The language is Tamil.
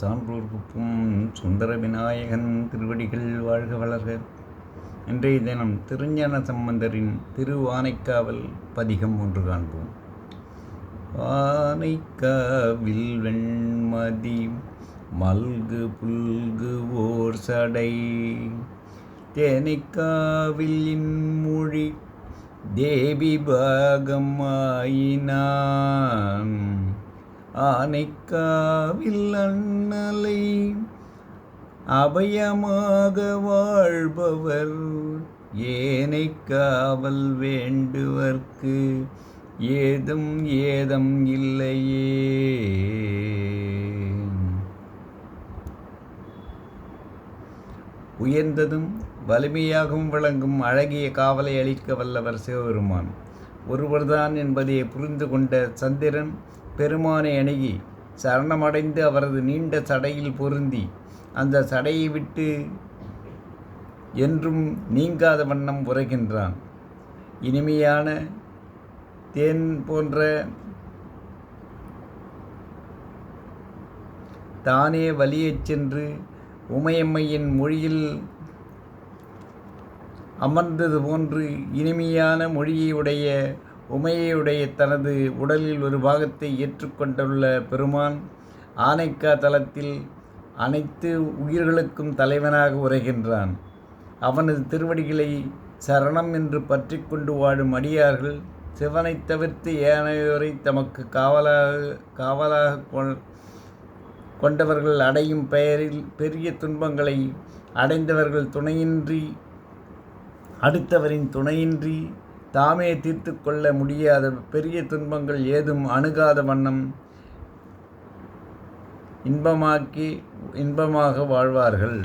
சான்றோர்க்குப்பும் சுந்தர விநாயகன் திருவடிகள் வாழ்க வளர்க இன்றைய தினம் திருஞான சம்பந்தரின் திருவானைக்காவல் பதிகம் ஒன்று காண்போம். வானைக்காவில் வெண்மதி மல்கு புல்கு ஓர் சடை. தேனைக்காவில் இன்மொழி தேவி பாகம் ஆயினான் ஆனைக்காவில் அண்ணலை அபயமாக வாழ்பவர் ஏனை காவல் வேண்டுவர்க்கு. ஏதும் ஏதம் இல்லையே. உயர்ந்ததும் வலிமையாகவும் விளங்கும் அழகிய காவலை அளிக்க வல்லவர் சிவபெருமான். ஒருவர்தான் என்பதை புரிந்து கொண்ட சந்திரன் பெருமானை அணுகி சரணமடைந்து அவரது நீண்ட சடையில் பொருந்தி அந்த சடையை விட்டு என்றும் நீங்காத வண்ணம் உரைகின்றான் இனிமையான தேன் போன்ற தானே வலியச் சென்று உமையம்மையின் மொழியில் அமர்ந்தது போன்று இனிமையான மொழியுடைய உமையுடைய தனது உடலில் ஒரு பாகத்தை ஏற்றுக்கொண்டுள்ள பெருமான் ஆனைக்கா தலத்தில் அனைத்து உயிர்களுக்கும் தலைவனாக உரைகின்றான். அவனது திருவடிகளை சரணம் என்று பற்றி கொண்டு வாழும் அடியார்கள் சிவனை தவிர்த்து ஏனையோரை தமக்கு காவலாக காவலாக கொண்டவர்கள் அடையும் பெயரில் பெரிய துன்பங்களை அடைந்தவர்கள் துணையின்றி அடுத்தவரின் துணையின்றி தாமே தீர்த்து கொள்ள முடியாத பெரிய துன்பங்கள் ஏதும் அணுகாத வண்ணம் இன்பமாக்கி இன்பமாக வாழ்வார்கள்.